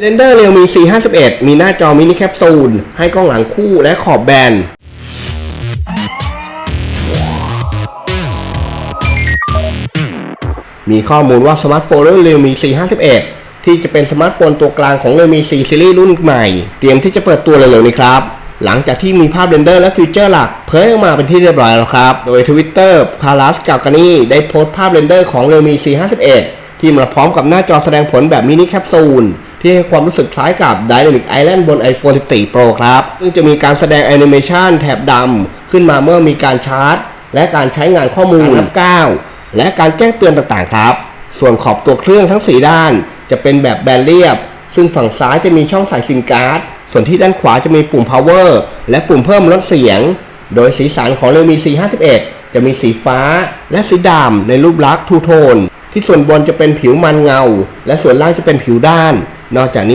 เรนเดอร์เรียวมี C51 มีหน้าจอมินิแคปซูล ให้กล้องหลังคู่และขอบแบน มีข้อมูลว่าสมาร์ทโฟนรุ่น Realme C51 ที่จะเป็นสมาร์ทโฟนตัวกลางของ Realme C Series รุ่นใหม่ เตรียมที่จะเปิดตัวเร็วๆนี้ครับ หลังจากที่มีภาพเรนเดอร์และฟีเจอร์หลักเผยออกมาเป็นที่เรียบร้อยแล้วครับ โดย Twitter พาลัสกา a านีได้โพสต์ภาพเรนเดอร์ของ Realme C51 ที่มาพร้อมกับหน้าจอแสดงผลแบบมินิแคปซูล ที่ให้ความรู้สึกคล้ายกับ Dynamic Island บน iPhone 14 Pro ครับ ซึ่งจะมีการแสดงแอนิเมชันแถบดำขึ้นมาเมื่อมีการชาร์จ และการใช้งานข้อมูลนับก้าวและการแจ้งเตือนต่างๆครับ ส่วนขอบตัวเครื่องทั้ง 4 ด้าน จะเป็นแบบแบนเรียบ ซึ่งฝั่งซ้ายจะมีช่องใส่ซิมการ์ด ส่วนที่ด้านขวาจะมีปุ่ม power และปุ่มเพิ่มลดเสียง โดยสีสันของ Realme C51 จะมีสีฟ้าและสีดำในรูปลักษณ์ทูโทนที่ส่วนบนจะเป็นผิวมันเงา และส่วนล่างจะเป็นผิวด้าน นอกจากนี้